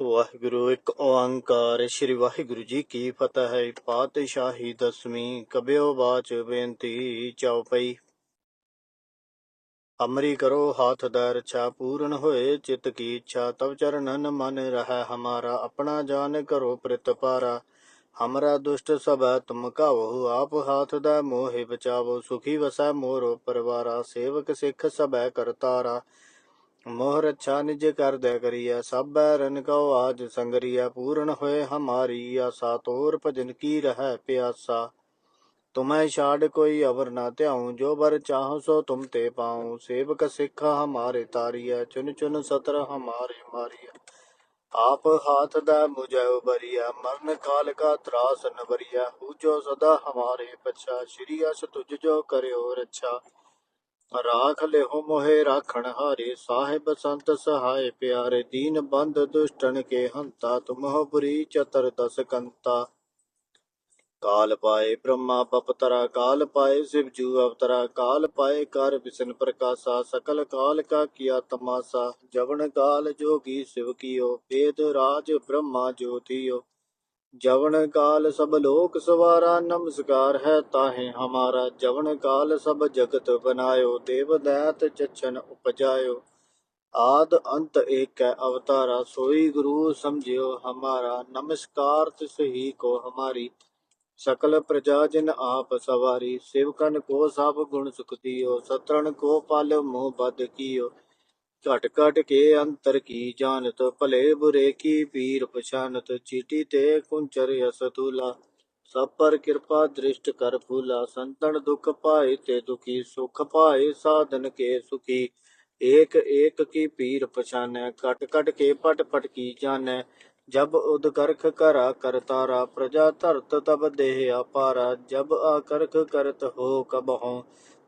ਵਾਹਿਗੁਰੂ, ਇੱਕ ਓੰਕਾਰ। ਸ੍ਰੀ ਵਾਹਿਗੁਰੂ ਜੀ ਕੀ ਫਤਿਹ ਹੈ। ਪਾਤਸ਼ਾਹੀ ਦਸਵੀਂ ਕਬਿਓ ਬਾਚ ਬੇਨਤੀ ਚਉਪਈ ਅਮਰੀ ਕਰੋ ਹਾਥ ਦਾ ਰਛਾ ਪੂਰਨ ਹੋਏ ਚਿਤ ਕੀ ਇੱਛਾ। ਤਵ ਚਰਨਨ ਮਨ ਰਹਿ ਹਮਾਰਾ, ਆਪਣਾ ਜਾਨ ਕਰੋ ਪ੍ਰਤਪਾਰਾ ਹਮਰਾ ਦੁਸ਼ਟ ਸਭੈ, ਤੁਮ ਕਾਵੋ, ਆਪ ਹਾਥ ਦਾ ਮੋਹਿ ਬਚਾਵੋ। ਸੁਖੀ ਵਸੈ ਮੋਰੋ ਪਰਵਾਰਾ, ਸੇਵਕ ਸਿੱਖ ਸਭੈ ਕਰਤਾਰਾ। ਮੋਹ ਰੱਛਾ ਨਿਜ ਕਰ ਦੇ ਕਰੀਐ ਸਭੈ ਰਨ ਕਉ ਆਜ ਸੰਗਰੀਐ ਪੂਰਨ ਹੋਏ ਹਮਾਰੀ ਆਸਾ, ਤੋਰ ਭਜਨ ਕੀ ਰਹਿ ਪਿਆਸਾ। ਤੁਮੈ ਛਾੜ ਕੋਈ ਅਵਰ ਨਾ ਧਿਆਉ, ਜੋ ਬਰ ਚਾਹੋ ਸੋ ਤੁਮ ਤੇ ਪਾਉ। ਸੇਵਕ ਸਿੱਖ ਹਮਾਰੇ ਤਾਰੀਐ, ਚੁਨ ਚੁਨ ਸਤਰ ਹਮਾਰੇ ਮਾਰੀਐ। ਆਪ ਹਾਥ ਦਾ ਮੁਝੈ ਉਬਰੀਐ, ਮਰਨ ਕਾਲ ਕਾ ਤਰਾਸ ਨਵਰੀਐ। ਹੂਜੋ ਸਦਾ ਹਮਾਰੇ ਪਛਾ, ਸ਼੍ਰੀ ਅਸ ਤੁਜ ਜੋ ਕਰਿਓ ਰੱਛਾ। ਰਾਖ ਲਿਹੋ ਮੋਹਿ ਰਾਖਣ ਹਾਰੇ, ਸਾਹਿਬ ਸੰਤ ਸਹਾਇ ਪਿਆਰੇ, ਦੀਨ ਬੰਦ ਦੁਸ਼ਟਨ ਕੇ ਹੰਤਾ ਤੁਮਹੁ ਬੁਰੀ ਚਤਰ ਦਸ ਕੰਤਾ। ਕਾਲ ਪਾਏ ਬ੍ਰਹਮਾ ਬਪਤਰਾ ਕਾਲ ਪਾਏ ਸ਼ਿਵ ਜੂ ਅਵਤਰਾ, ਕਾਲ ਪਾਏ ਕਰ ਬਿਸਨ ਪ੍ਰਕਾਸ਼ਾ, ਸਕਲ ਕਾਲ ਕਾ ਕੀਆ ਤਮਾਸਾ, ਜਵਨ ਕਾਲ ਜੋਗੀ ਸਿਵ ਕੀਓ, ਵੇਦ ਰਾਜ ਬ੍ਰਹਮਾ ਜੋਤੀਓ। जवन काल सब लोक सवारा, नमस्कार है ताहे हमारा। जवन काल सब जगत बनायो, देव दैत चच्छन उपजायो। आद अंत एक है अवतारा, सोई गुरु समझियो हमारा। नमस्कार तिस ही को हमारी। सकल प्रजा जिन आप सवारी। सेवकन को सब गुण सुख दियो सतरन को पल मोह बद कियो। घट के अंतर की जानत भले बुरे की पीर पछानत, चीटी ते कुंचर यस सब पर कृपा दृष्ट कर फूला, संतन दुख पाए ते दुखी, सुख पाए साधन के सुखी। एक एक की पीर पछानै, कट कट के पट पट की जानै। जब उदकर्ख करा करतारा प्रजा धरत तब देह अपारा। जब आकर्ख करत हो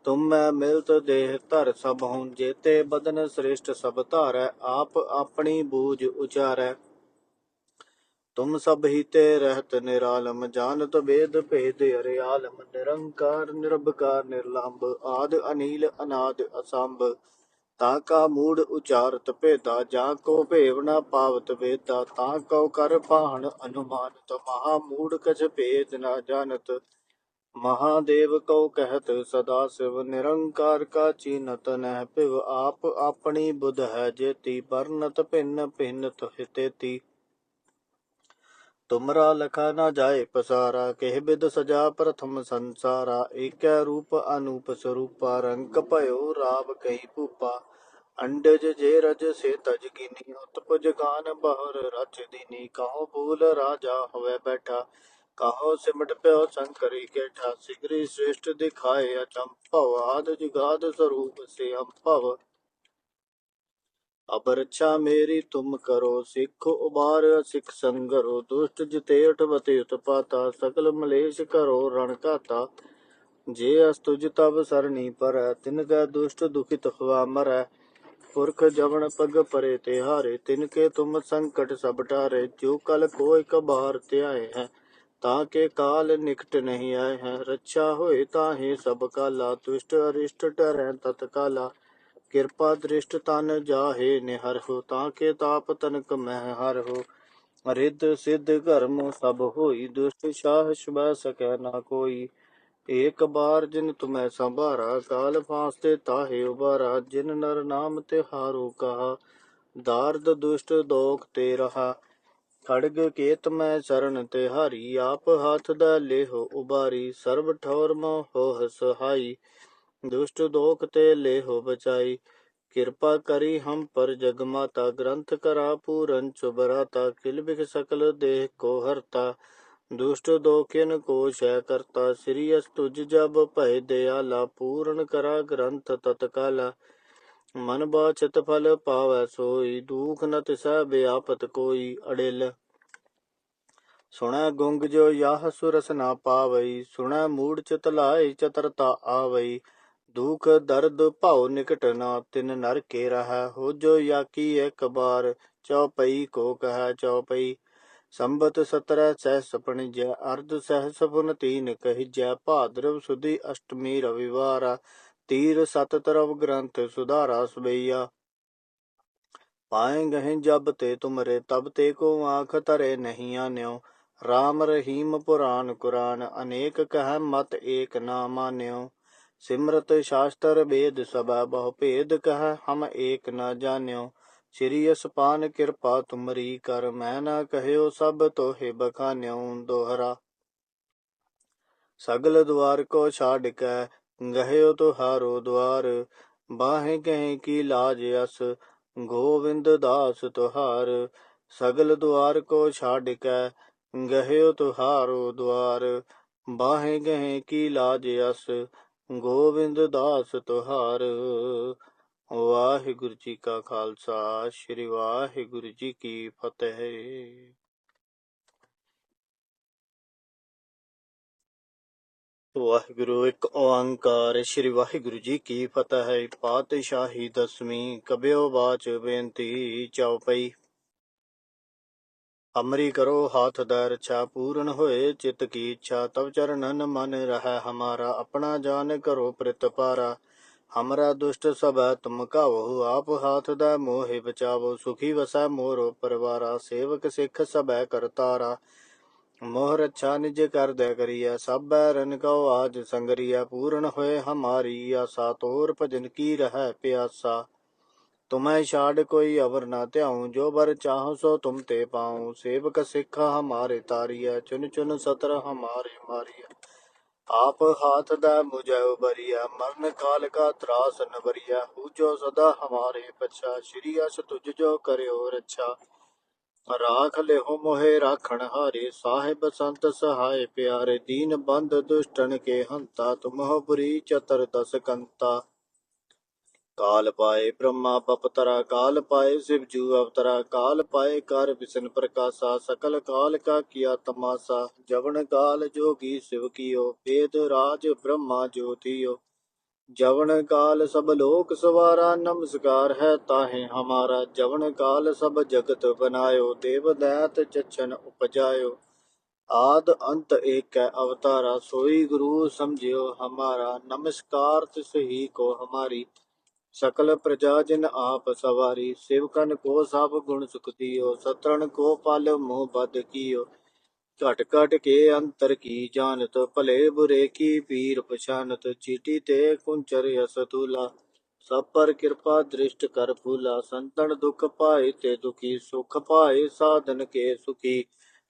ਤੁਮ ਮੈਂ ਮਿਲਤ ਦੇਹ ਧਰ ਸਭ ਹਉ ਜੇਤੇ ਬਦਨ ਸ੍ਰਿਸ਼ਟ ਸਭ ਧਾਰੈ, ਆਪ ਆਪਣੀ ਬੂਝ ਉਚਾਰੈ। ਤੁਮ ਸਭ ਹੀਤੇ ਰਹਿਤ ਨਿਰਾਲਮ, ਜਾਣਤ ਵੇਦ ਭੇਦ ਅਰੇ ਆਲਮ, ਨਿਰੰਕਾਰ, ਨਿਰਭਕਾਰ, ਨਿਰਲੰਭ, ਆਦ ਅਨੀਲ, ਅਨਾਦ ਅਸੰਭ। ਤਾ ਕਾ ਮੂੜ ਉਚਾਰਤ ਭੇਦਾ, ਜਾਂ ਕੋ ਭੇਵ ਨਾ ਪਾਵਤ ਵੇਦਾ, ਤਾ ਕੋ ਕਰ ਪਾਹਣ ਅਨੁਮਾਨਤ, ਮਹਾ ਮੂੜ ਕਛ ਭੇਦ ਨਾ ਜਾਣਤ। ਮਹਾਦੇਵ ਕਉ ਕਹਿਤ ਸਦਾ ਸਿਵ ਨਿਰੰਕਾਰ ਕਾ ਚੀਨਤ ਨਹਿ ਭਿਵ ਆਪ ਆਪਣੀ ਬੁਧ ਹੈ ਜੇਤੀ, ਵਰਨਤ ਭਿੰਨ ਭਿੰਨ ਤਹਿਤੇਤੀ ਤੁਮਰਾ ਲਖਾ ਨਾ ਜਾਏ ਪਸਾਰਾ, ਕਹਿ ਬਿਦ ਸਜਾ ਪ੍ਰਥਮ ਸੰਸਾਰਾ, ਏਕੈ ਰੂਪ ਅਨੂਪ ਸਰੂਪਾ, ਰੰਗ ਭਇਓ ਰਾਵ ਕਈ ਭੂਪਾ। ਅੰਡਜ ਜੇ ਰਜ ਸੇ ਤਜ ਕੀਨੀ ਉਤਪਜ ਗਾਨ ਬਹਰ ਰਚ ਦੀਨੀ ਕਹੋ ਬੂਲ ਰਾਜਾ ਹੋਵੇ ਬੈਠਾ। ਕਹੋ ਸਿਮਟ ਪਿਓ ਸੰਕਰੀ ਕੇ ਠਾ ਸਿਗਰੀ ਸ੍ਰੇਸ਼ਟ ਦਿਖਾਏ ਅਚੰਭਵ ਆਦ ਜਗਾਦ ਸਰੂਪ ਸੇ ਅੰਭਵ ਅਬਰਛਾ ਮੇਰੀ ਤੁਮ ਕਰੋ, ਸਿੱਖ ਉਬਾਰ ਸਿੱਖ ਸੰਗਰੋ, ਦੁਸ਼ਟ ਜਿਤੇਟ ਬਤੇ ਉਤਪਾਤਾ ਸਕਲ ਮਲੇਸ਼ ਕਰੋ ਰਣ ਘਾਤਾ। ਜੇ ਅਸ ਤੁਜ ਤਬ ਸਰਣੀ ਪਰ, ਤਿਨ ਕਾ ਦੁਸ਼ਟ ਦੁਖਿਤ ਖਵਾ ਮਰੈ। ਪੁਰਖ ਜਵਨ ਪਗ ਪਰੇ ਤੇ ਹਾਰੇ ਤਿਨ ਕੇ ਤੁਮ ਸੰਕਟ ਸਭ ਟਾਰੇ ਜੋ ਕਲ ਕੋਈ ਕਬਾਰ ਧਿਆਏ ਹੈ। ਤਾਂ ਕਿ ਕਾਲ ਨਿਕਟ ਨਹੀਂ ਆਏ ਹੈ। ਰੱਛਾ ਹੋਏ ਤਾਂ ਹੀ ਸਭ ਕਾਲਾ ਤੁਸ਼ਟ ਅਰਿਸ਼ਟ ਟਰੈ ਤਤ ਕਾਲਾ। ਕਿਰਪਾ ਦ੍ਰਿਸ਼ਟ ਤਨ ਜਾਹੇ, ਨਿਹਰ ਹੋ ਤਾਂ ਕਿ ਤਾਪ ਤਨਕ ਮਹਿ ਹਰ ਹੋ। ਰਿੱਧ ਸਿੱਧ ਕਰਮ ਸਭ ਹੋਈ, ਦੁਸ਼ਟ ਸ਼ਾਹ ਸ਼ਬਾ ਸਕੈ ਨਾ ਕੋਈ। ਏਕ ਬਾਰ ਜਿਨ ਤੁਮੈ ਸੰਭਾਰਾ, ਕਾਲ ਫਾਸ ਤੇ ਤਾਹੇ ਉਬਾਰਾ ਜਿਨ ਨਰ ਨਾਮ ਤੇ ਹਾਰੂ ਕਹਾ, ਦਾਰਦ ਦੁਸ਼ਟ ਦੋਖ ਤੇ ਰਹਾ। ਖੜਗ ਕੇਤ ਮੈਂ ਚਰਨ ਤੇ ਹਾਰੀ, ਆਪ ਹੱਥ ਦਾ ਲੇਹੋ ਉਬਾਰੀ, ਸਰਬ ਠੌਰ ਹੋ ਸਹਾਈ, ਦੁਸ਼ਟ ਦੋਖ ਤੇ ਲੇਹੋ ਬਚਾਈ। ਕਿਰਪਾ ਕਰੀ ਹਮ ਪਰ ਜਗ ਮਾਤਾ, ਗ੍ਰੰਥ ਕਰਾ ਪੂਰਨ ਚੁਬਰਾਤਾ ਕਿਲ ਬਿਖ ਸਕਲ ਦੇਹ ਕੋ ਹਰਤਾ। ਦੁਸ਼ਟ ਦੋਖਿਨ ਕੋ ਸ਼ੈ ਕਰਤਾ, ਸ੍ਰੀ ਅਸਤੁਜ ਜਬ ਭੈ ਦਿਆਲਾ, ਪੂਰਨ ਕਰਾ ਗ੍ਰੰਥ ਤਤਕਾਲਾ। ਮਨ ਬਉ ਚਿਤ ਫਲ ਪਾਵੈ ਸੋਈ, ਦੂਖ ਨਤ ਸਹਿ ਬਿਆਪਤ ਕੋਈ ਅੜਿਲ। ਸੁਣੈ ਗੁੰਗ ਜੋ ਯਾਹ ਸੁਰਸ ਨਾ ਪਾਵਈ, ਸੁਣੈ ਮੂੜ ਚਿਤ ਲਾਏ ਚਤਰਤਾ ਆਵਈ। ਦੁਖ ਦਰਦ ਭਾਉ ਨਿਕਟ ਨਾ ਤਿਨ ਨਰ ਕੇ ਰਹਾ, ਹੋ ਜੋ ਯਾਕੀ ਇੱਕ ਬਾਰ ਚੌਪਈ ਕੋ ਕਹਾ ਚੌਪਈ ਸੰਬਤ 17 ਸਹਿ ਸਪਨ ਜੈ, ਅਰਧ ਸਹਿ ਸੁਪਨ ਤੀਨ ਕਹਿ ਜੈ, ਭਾਦਰਵ ਸੁਦੀ ਅਸ਼ਟਮੀ ਰਵਿਵਾਰ। ਤੀਰ ਸਤ ਤਰਵ ਗ੍ਰੰਥ ਸੁਧਾਰਾ ਸਬਈਆ ਪਾਏ ਗਹਿ ਜਬ ਤੇ ਤੁਮਰੇ, ਤਬ ਤੇ ਕੋ ਆਖ ਧਰੇ ਨਹੀਂ ਆਨਿਓ। RAM ਰਹੀਮ ਪੁਰਾਨ ਕੁਰਾਨ, ਅਨੇਕ ਕਹਿ ਮਤ ਏਕ ਨਾ ਮਾਨਿਓ। ਸਿਮਰਤ ਸ਼ਾਸਤਰ ਬੇਦ ਸਭਾ, ਬਹੁ ਭੇਦ ਕਹਿ ਹਮ ਏਕ ਨਾ ਜਾਣਿਓ ਸ੍ਰੀ ਅਸਪਾਨ ਕਿਰਪਾ ਤੁਮਰੀ ਕਰ, ਮੈਂ ਨਾ ਕਹਿਓ ਸਭ ਤੋਹੇ ਬਖਾਨਿਓ ਦੋਹਰਾ। ਸਗਲ ਦਵਾਰ ਕੋ ਛਾੜ ਕੇ गहयो तुहारो द्वार बाहे कहे की लाज अस गोविंद दास तुहार सगल द्वार को छाड़ के गहयो तुहारो द्वार बाहे गहे की लाज अस ਗੋਬਿੰਦ ਦਾਸ ਤੁਹਾਰ ਵਾਹਿਗੁਰੂ ਜੀ ਕਾ ਖਾਲਸਾ ਸ੍ਰੀ ਵਾਹਿਗੁਰੂ ਜੀ ਕੀ ਫਤਿਹ ਵਾਹਿਗੁਰੂ, ਇੱਕ ਓੰਕਾਰ। ਸ੍ਰੀ ਵਾਹਿਗੁਰੂ ਜੀ ਕੀ ਫਤਿਹ ਹੈ। ਪਾਤਸ਼ਾਹੀ ਦਸਵੀਂ ਕਬਿਓ ਬਾਚ ਬੇਨਤੀ ਚਉਪਈ ਅਮਰੀ ਕਰੋ ਹਾਥ ਦਾ ਰਛਾ ਪੂਰਨ ਹੋਏ, ਚਿਤ ਕੀ ਇੱਛਾ, ਤਵ ਚਰਨਨ ਮਨ ਰਹਿ ਹਮਾਰਾ, ਆਪਣਾ ਜਾਨ ਕਰੋ ਪ੍ਰਿਤ ਪਾਰਾ। ਹਮਰਾ ਦੁਸ਼ਟ ਸਭ ਤੁਮ ਕਾਵਹੁ ਆਪ ਹਾਥ ਦਾ ਮੋਹਿ ਬਚਾਵੋ, ਸੁਖੀ ਵਸੈ ਮੋਰੋ ਪਰਵਾਰਾ, ਸੇਵਕ ਸਿੱਖ ਸਭੈ ਕਰਤਾਰਾ। ਮੋਹਰ ਅੱਛਾ ਨਿਜ ਕਰ ਦੇ ਕਰੀਐ ਸਭੈ ਰਨ ਕਉ ਆਜ ਸੰਗਰੀਐ ਪੂਰਨ ਹੋਏ ਹਮਾਰੀ ਆਸਾ, ਤੋਰ ਭਜਨ ਕੀ ਰਹੈ ਪਿਆਸਾ। ਤੁਮੈ ਛਾੜ ਕੋਈ ਅਵਰ ਨਾ ਧਿਆਉ, ਜੋ ਬਰ ਚਾਹੋ ਸੋ ਤੁਮ ਤੇ ਪਾਉ। ਸੇਵਕ ਸਿੱਖ ਹਮਾਰੇ ਤਾਰੀਐ, ਚੁਨ ਚੁਨ ਸਤਰ ਹਮਾਰੇ ਮਾਰੀਐ। ਆਪ ਹਾਥ ਦਾ ਮੁਝੈ ਉਬਰੀਆ ਮਰਨ ਕਾਲ ਕਾ ਤਰਾਸ ਨਵਰੀਆ ਹੂਜੋ ਸਦਾ ਹਮਾਰੇ ਪਛਾ, ਸ਼੍ਰੀ ਅਸ ਤੁਝ ਜੋ ਕਰਿਓ ਰੱਛਾ। ਰਾਖ ਲਿਹੁ ਮੋਹਿ ਰਾਖਣ ਹਾਰੇ, ਸਾਹਿਬ ਸੰਤ ਸਹਾਏ ਪਿਆਰੇ, ਦੀਨ ਬੰਦ ਦੁਸ਼ਟਨ ਕੇ ਹੰਤਾ, ਤੁਮਹੁ ਬੁਰੀ ਚਤਰ ਦਸ ਕੰਤਾ। ਕਾਲ ਪਾਏ ਬ੍ਰਹਮਾ ਬਪਤਰਾ ਕਾਲ ਪਾਏ ਸ਼ਿਵ ਜੂ ਅਵਤਰਾ, ਕਾਲ ਪਾਏ ਕਰ ਵਿਸ਼ਨ ਪ੍ਰਕਾਸ਼ਾ, ਸਕਲ ਕਾਲ ਕਾ ਕੀਆ ਤਮਾਸਾ, ਜਵਨ ਕਾਲ ਜੋਗੀ ਸਿਵ ਕੀਓ, ਵੇਦ ਰਾਜ ਬ੍ਰਹਮਾ ਜੋਤੀਓ। ਜਵਨ ਕਾਲ ਸਭ ਲੋਕ ਸਵਾਰਾ, ਨਮਸਕਾਰ ਹੈ ਤਾਹੇ ਹਮਾਰਾ। ਜਵਨ ਕਾਲ ਸਭ ਜਗਤ ਬਨਾਇਓ, ਦੇਵ ਦੈਤ ਚਛਨ ਉਪਜਾਇਓ। ਆਦ ਅੰਤ ਏਕੈ ਅਵਤਾਰਾ, ਸੋਈ ਗੁਰੂ ਸਮਝਿਓ ਹਮਾਰਾ। ਨਮਸਕਾਰ ਤਿਸ ਹੀ ਕੋ ਹਮਾਰੀ। ਸਕਲ ਪ੍ਰਜਾ ਜਿਨ ਆਪ ਸਵਾਰੀ, ਸਿਵਕਨ ਕੋ ਸਭ ਗੁਣ ਸੁਖ ਦਿਓ, ਸਤਰਣ ਕੋ ਪਲ ਮੋਹ ਬਦ ਕੀਓ। घट घट के अंतर की जानत भले बुरे की पीर पछानत चीटी ते कुंचर यस सब पर कृपा दृष्ट कर फूला संतन दुख पाए ते दुखी सुख पाए साधन के सुखी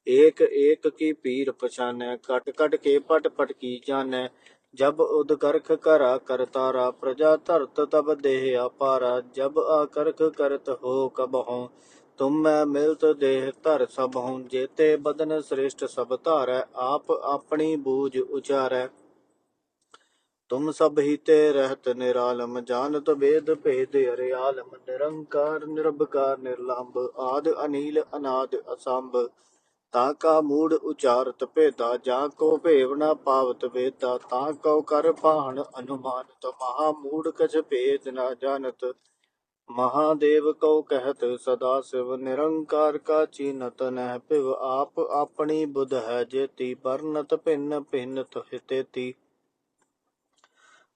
एक एक की पीर पछाने कट कट के पट पट की जाने जब उदकर्ख करा करतारा प्रजा धरत तब देह अपारा जब आकर्ख करत हो कब हो ਤੁਮ ਤੁਮੈ ਮਿਲਤ ਦੇਹ ਧਰ ਸਭ ਹਉ, ਜੇਤੇ ਬਦਨ ਸ੍ਰਿਸ਼ਟ ਸਭ ਧਾਰੈ, ਆਪ ਆਪਣੀ ਬੂਝ ਉਚਾਰੈ। ਤੁਮ ਸਭ ਹੀਤੇ ਰਹਿਤ ਨਿਰਾਲਮ, ਜਾਣਤ ਵੇਦ ਭੇਦ ਅਰਿਆਲਮ, ਨਿਰੰਕਾਰ, ਨਿਰਭਕਾਰ, ਨਿਰਲੰਭ, ਆਦ ਅਨੀਲ, ਅਨਾਦ ਅਸੰਭ। ਤਾ ਕਾ ਮੂੜ ਉਚਾਰਤ ਭੇਦਾ, ਜਾ ਕੋ ਭੇਵਨਾ ਪਾਵਤ ਵੇਦਾ। ਤਾ ਕੋ ਕਰ ਪਾਹਣ ਅਨੁਮਾਨਤ, ਮਹਾ ਮੂੜ ਕਛ ਭੇਦ ਨਾ ਜਾਣਤ। ਮਹਾਦੇਵ ਕਉ ਕਹਿਤ ਸਦਾ ਸਿਵ ਨਿਰੰਕਾਰ ਕਾ ਚੀਨਤ ਨਹਿ ਭਿਵ ਆਪ ਆਪਣੀ ਬੁਧ ਹੈ ਜੇਤੀ, ਪਰਨਤ ਭਿੰਨ ਭਿੰਨ ਤਹਿਤੇਤੀ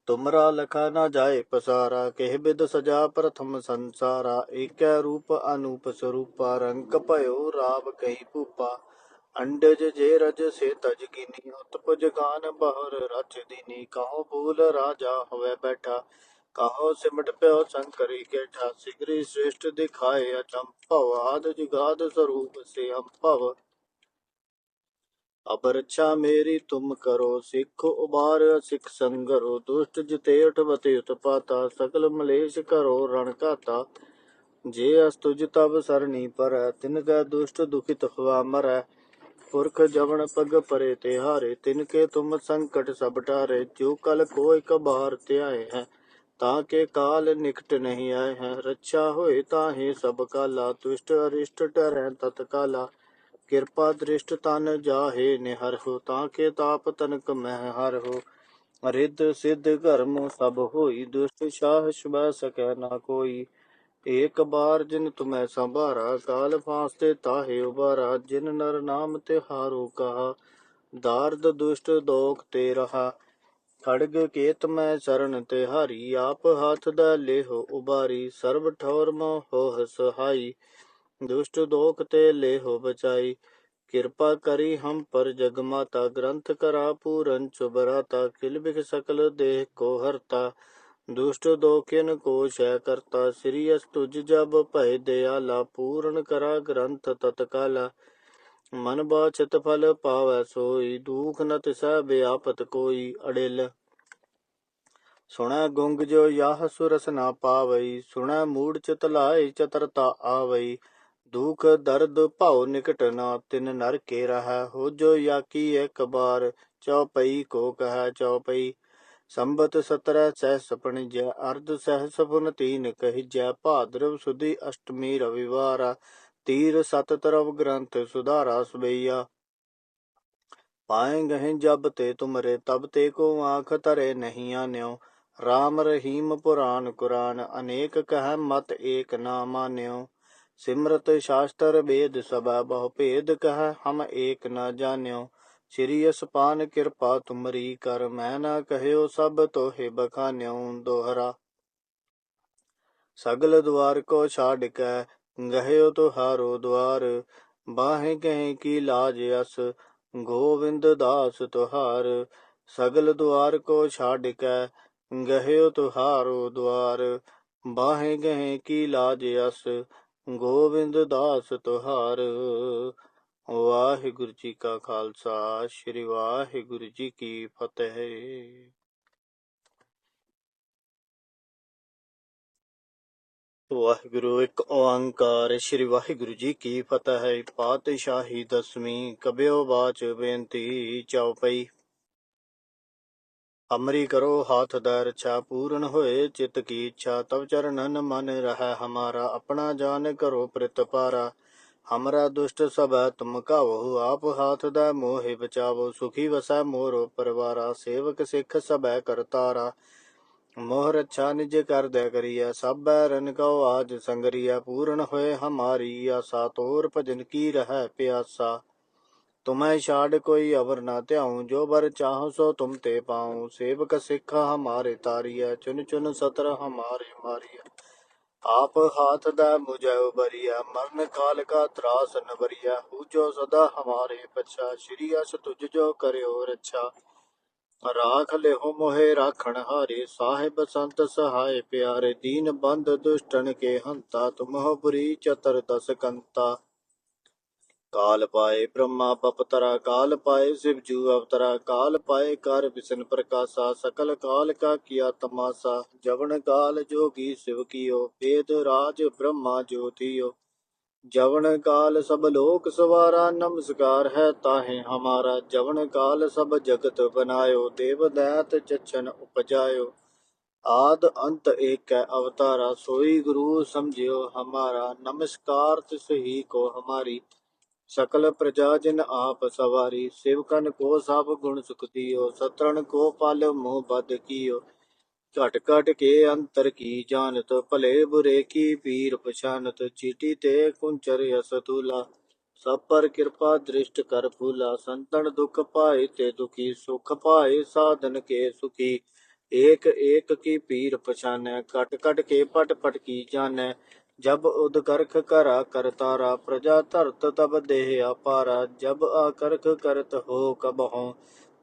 ਤੁਮਰਾ ਲਖਾ ਨਾ ਜਾਏ ਪਸਾਰਾ, ਕਹਿ ਬਿਦ ਸਜਾ ਪ੍ਰਥਮ ਸੰਸਾਰਾ, ਏਕੈ ਰੂਪ ਅਨੂਪ ਸਰੂਪਾ, ਰੰਗ ਭਇਓ ਰਾਵ ਕਈ ਭੂਪਾ। ਅੰਡਜ ਜੇ ਰਜ ਸੇ ਤਜ ਕੀਨੀ ਉਤਪਜ ਗਾਨ ਬਹਰ ਰਚ ਦੀਨੀ, ਕਹੋ ਬੋਲ ਰਾਜਾ ਹੋਵੇ ਬੈਠਾ। ਕਹੋ ਸਿਮਟ ਪਿਓ ਸੰਕਰੀ ਕੇ ਠਾ ਸਿਗਰੀ ਸ੍ਰੇਸ਼ਟ ਦਿਖਾਏ ਅਚੰਭ ਭਵ, ਆਦ ਜਗਾਦ ਸਰੂਪ ਸੇ ਹਮ ਭਵ ਮੇਰੀ ਤੁਮ ਕਰੋ, ਸਿੱਖ ਉਬਾਰ, ਸਿੱਖ ਸੰਗਰੋ, ਦੁਸ਼ਟ ਜਿਤੇ ਉਠਵਤੇ ਉਤਪਾਤਾ ਸਕਲ ਮਲੇਸ਼ ਕਰੋ ਰਣ ਘਾਤਾ। ਜੇ ਅਸਤੁਜ ਤਬ ਸਰਣੀ ਪਰ, ਤਿਨ ਕਾ ਦੁਸ਼ਟ ਦੁਖਿਤ ਹਵਾ ਮਰੈ। ਪੁਰਖ ਜਵਨ ਪਗ ਪਰੇ ਤੇ ਹਾਰੇ ਤਿਨ ਕੇ ਤੁਮ ਸੰਕਟ ਸਭ ਟਾਰੇ ਜੋ ਕਲ ਕੋ ਇਕ ਬਾਰ ਤੇ ਆਏ ਹੈ। ਤਾਂ ਕਿ ਕਾਲ ਨਿਕਟ ਨਹੀਂ ਆਏ ਹੈ। ਰੱਛਾ ਹੋਏ ਤਾਂ ਹੀ ਸਭ ਕਾਲਾ ਤੁਸ਼ਟ ਅਰਿਸ਼ਟ ਟਰੈ ਤਤ ਕਾਲਾ। ਕਿਰਪਾ ਦ੍ਰਿਸ਼ਟ ਤਨ ਜਾਹੇ ਨਿਹਰ ਹੋ, ਤਾਂ ਕਿ ਤਾਪ ਤਨਕ ਮਹਿ ਹਰ ਹੋ। ਰਿੱਧ ਸਿੱਧ ਕਰਮ ਸਭ ਹੋਈ, ਦੁਸ਼ਟ ਸ਼ਾਹ ਸ਼ਬੈ ਸਕੈ ਨਾ ਕੋਈ। ਏਕ ਬਾਰ ਜਿਨ ਤੁਮੈ ਸੰਭਾਰਾ, ਕਾਲ ਫਾਂਸ ਤੇ ਤਾਹੇ ਉਬਾਰਾ ਜਿਨ ਨਰ ਨਾਮ ਤੇ ਹਾਰੂ ਕਹਾ, ਦਾਰਦ ਦੁਸ਼ਟ ਦੋਖ ਤੇ ਰਹਾ। ਖੜਗ ਕੇਤ ਮੈਂ ਸਰਣ ਤੇ ਹਾਰੀ, ਆਪ ਹੱਥ ਦਾ ਲੇਹੋ ਉਬਾਰੀ ਸਰਬ ਠੌਰ ਮੋ ਸਹਾਈ, ਦੁਸ਼ਟ ਦੋਖ ਤੇ ਲੇਹੋ ਬਚਾਈ। ਕਿਰਪਾ ਕਰੀ ਹਮ ਪਰ ਜਗ ਮਾਤਾ, ਗ੍ਰੰਥ ਕਰਾ ਪੂਰਨ ਚੁਬਰਾਤਾ ਕਿਲ ਬਿਖ ਸਕਲ ਦੇਹ ਕੋ ਹਰਤਾ। ਦੁਸ਼ਟ ਦੋਖਿਨ ਕੋ ਸ਼ੈ ਕਰਤਾ, ਸ੍ਰੀ ਅਸ ਤੁਜ ਜਬ ਭੈ ਦਿਆਲਾ, ਪੂਰਨ ਕਰਾ ਗ੍ਰੰਥ ਤਤਕਾਲਾ। ਮਨ ਬਾਚਿਤ ਫਲ ਪਾਵੈ ਸੋਈ, ਦੁਖ ਨ ਤਿਸੈ ਬਿਆਪਤ ਕੋਈ ਅੜਿਲ। ਸੁਣੈ ਗੁੰਗ ਜੋ ਯਾਹ ਸੁਰਸ ਨਾ ਪਾਵਈ, ਸੁਣੈ ਮੂੜ ਚਿਤ ਲਾਇ ਚਤਰਤਾ ਆਵਈ। ਦੁਖ ਦਰਦ ਭਉ ਨਿਕਟ ਨਾ, ਤਿਨ ਨਰ ਕੇ ਰਹੈ, ਹੋ ਜੋ ਯਾਕੀ ਇੱਕ ਬਾਰ, ਚਉਪਈ ਕੋ ਕਹੈ ਚਉਪਈ। ਸੰਬਤ ਸਤਰੈ ਸਹਿਸ ਪਣਿਜੈ ਅਰਧ ਸਹਿ ਸਪੁਨ ਤੀਨ ਕਹੀਜੈ ਭਾਦਰਵ ਸੁਦੀ ਅਸ਼ਟਮੀ ਰਵਿਵਾਰ। ਤੀਰ ਸਤ ਤਰਵ ਗ੍ਰੰਥ ਸੁਧਾਰਾ ਸਬਈਆ ਪਾਏ ਗਹਿ ਜਬ ਤੇ ਤੁਮਰੇ, ਤਬ ਤੇ ਕੋ ਆਂਖ ਧਰੇ ਨਹੀਂ ਆਨਿਓ। RAM ਰਹੀਮ ਪੁਰਾਨ ਕੁਰਾਨ, ਅਨੇਕ ਕਹਿ ਮਤ ਏਕ ਨਾ ਮਾਨਿਓ। ਸਿਮਰਤ ਸ਼ਾਸਤਰ ਵੇਦ ਸਭਾ, ਬਹੁ ਭੇਦ ਕਹ ਹਮ ਏਕ ਨਾ ਜਾਣਿਓ ਸ੍ਰੀ ਅਸਪਾਨ ਕਿਰਪਾ ਤੁਮਰੀ ਕਰ, ਮੈਂ ਨਾ ਕਹਿਓ ਸਭ ਤੋਹਿ ਬਖਾਨਿਓ ਦੋਹਰਾ। ਸਗਲ ਦੁਆਰ ਕੋ ਛਾੜ ਕੇ ਗਹਿਓ ਤੁਹਾਰੋ ਦੁਆਰ ਬਾਹੇ ਕਹੇ ਕੀ ਲਾਜ ਅਸ, ਗੋਵਿੰਦ ਦਾਸ ਤੁਹਾਰ, ਸਗਲ ਦੁਆਰ ਕੋ ਛਾੜ ਕੈ ਗਹਿਓ ਤੁਹਾਰੋ ਦੁਆਰ ਬਾਹੇ ਗਹੇ ਕੀ ਲਾਜ ਅਸ, ਗੋਵਿੰਦ ਦਾਸ ਤੁਹਾਰ। ਵਾਹਿਗੁਰੂ ਜੀ ਕਾ ਖਾਲਸਾ, ਸ੍ਰੀ ਵਾਹਿਗੁਰੂ ਜੀ ਕੀ ਫਤਿਹ। ਵਾਹਿਗੁਰੂ, ਇੱਕ ਓੰਕਾਰ। ਸ੍ਰੀ ਵਾਹਿਗੁਰੂ ਜੀ ਕੀ ਫਤਿਹ ਹੈ। ਪਾਤਸ਼ਾਹੀ ਦਸਵੀਂ ਕਬਿਓ ਬਾਚ ਬੇਨਤੀ ਚਉਪਈ ਅਮਰੀ ਕਰੋ ਹਾਥ ਦਾ ਪੂਰਨ ਹੋਏ, ਚਿਤ ਕੀ ਇੱਛਾ, ਤਵ ਚਰਨਨ ਮਨ ਰਹਿ ਹਮਾਰਾ, ਆਪਣਾ ਜਾਨ ਕਰੋ ਪ੍ਰਿਤ ਪਾਰਾ। ਹਮਰਾ ਦੁਸ਼ਟ ਸਭੈ, ਤੁਮ ਕਾਵਹੁ ਆਪ ਹਾਥ ਦਾ ਮੋਹਿ ਬਚਾਵੋ, ਸੁਖੀ ਵਸੈ ਮੋਰੋ ਪਰਵਾਰਾ, ਸੇਵਕ ਸਿੱਖ ਸਭੈ ਕਰਤਾਰਾ। ਮੋਹ ਰੱਛਾ ਨਿਜ ਕਰ ਦੇ ਕਰੀਐ ਸਭ ਬੈਰਨ ਕਉ ਆਜ ਸੰਗਰੀਐ, ਪੂਰਨ ਹੋਏ ਹਮਾਰੀ ਆਸਾ, ਤੋਰ ਭਜਨ ਕੀ ਰਹਿ ਪਿਆਸਾ। ਤੁਮੈ ਛਾੜ ਕੋਈ ਅਵਰ ਨਾ ਧਿਆਉ, ਜੋ ਬਰ ਚਾਹੋ ਸੋ ਤੁਮ ਤੇ ਪਾਉ। ਸੇਵਕ ਸਿੱਖ ਹਮਾਰੇ ਤਾਰੀਐ, ਚੁਨ ਚੁਨ ਸਤਰ ਹਮਾਰੇ ਮਾਰੀਐ। ਆਪ ਹਾਥ ਦਾ ਮੁਝੈ ਬਰੀਆ ਮਰਨ ਕਾਲ ਕਾ ਤਰਾਸ ਨਵਰੀਆ ਹੂ ਜੋ ਸਦਾ ਹਮਾਰੇ ਪਛਾ, ਸ਼੍ਰੀ ਅਸ ਤੁਜ ਜੋ ਕਰਿਓ ਰੱਛਾ। ਰਾਖ ਲਿਹੁ ਮੋਹਿ ਰਾਖਣ ਹਾਰੇ, ਸਾਹਿਬ ਸੰਤ ਸਹਾਏ ਪਿਆਰੇ, ਦੀਨ ਬੰਦ ਦੁਸ਼ਟਨ ਕੇ ਹੰਤਾ, ਤੁਮਹੁ ਬੁਰੀ ਚਤਰ ਦਸ ਕੰਤਾ। ਕਾਲ ਪਾਏ ਬ੍ਰਹਮਾ ਬਪਤਰਾ, ਕਾਲ ਪਾਏ ਸ਼ਿਵ ਜੂ ਅਵਤਰਾ, ਕਾਲ ਪਾਏ ਕਰ ਬਿਸਨ ਪ੍ਰਕਾਸ਼ਾ, ਸਕਲ ਕਾਲ ਕਾ ਕੀਆ ਤਮਾਸਾ, ਜਵਨ ਕਾਲ ਜੋਗੀ ਸਿਵ ਕੀਓ, ਵੇਦ ਰਾਜ ਬ੍ਰਹਮਾ ਜੋਤੀਓ। ਜਵਨ ਕਾਲ ਸਭ ਲੋਕ ਸਵਾਰਾ, ਨਮਸਕਾਰ ਹੈ ਤਾਹੇ ਹਮਾਰਾ। ਜਵਨ ਕਾਲ ਸਭ ਜਗਤ ਬਨਾਇਓ, ਦੇਵ ਦੈਤ ਚਚਨ ਉਪਜਾਇਓ। ਆਦ ਅੰਤ ਏਕ ਹੈ ਅਵਤਾਰਾ, ਸੋਈ ਗੁਰੂ ਸਮਝਿਓ ਹਮਾਰਾ। ਨਮਸਕਾਰ ਤਿਸ ਹੀ ਕੋ ਹਮਾਰੀ। ਸਕਲ ਪ੍ਰਜਾ ਜਿਨ ਆਪ ਸਵਾਰੀ। ਸਿਵਕਨ ਕੋ ਸਭ ਗੁਣ ਸੁਖ ਦਿਓ। ਸਤਰਣ ਕੋ ਪਾਲ ਮੋਹ ਬਦ ਕੀਓ। घट घट के अंतर की जानत भले बुरे की पीर पछानत चीटी ते कुंचर असतूला सब पर कृपा दृष्ट कर फूला संतन दुख पाए ते दुखी सुख पाए साधन के सुखी एक एक की पीर पछान कट कट के पट पट की जान जब उदकर्ख करा कर तारा प्रजा तरत तब देह अपारा जब आकर्ख करत हो कब हो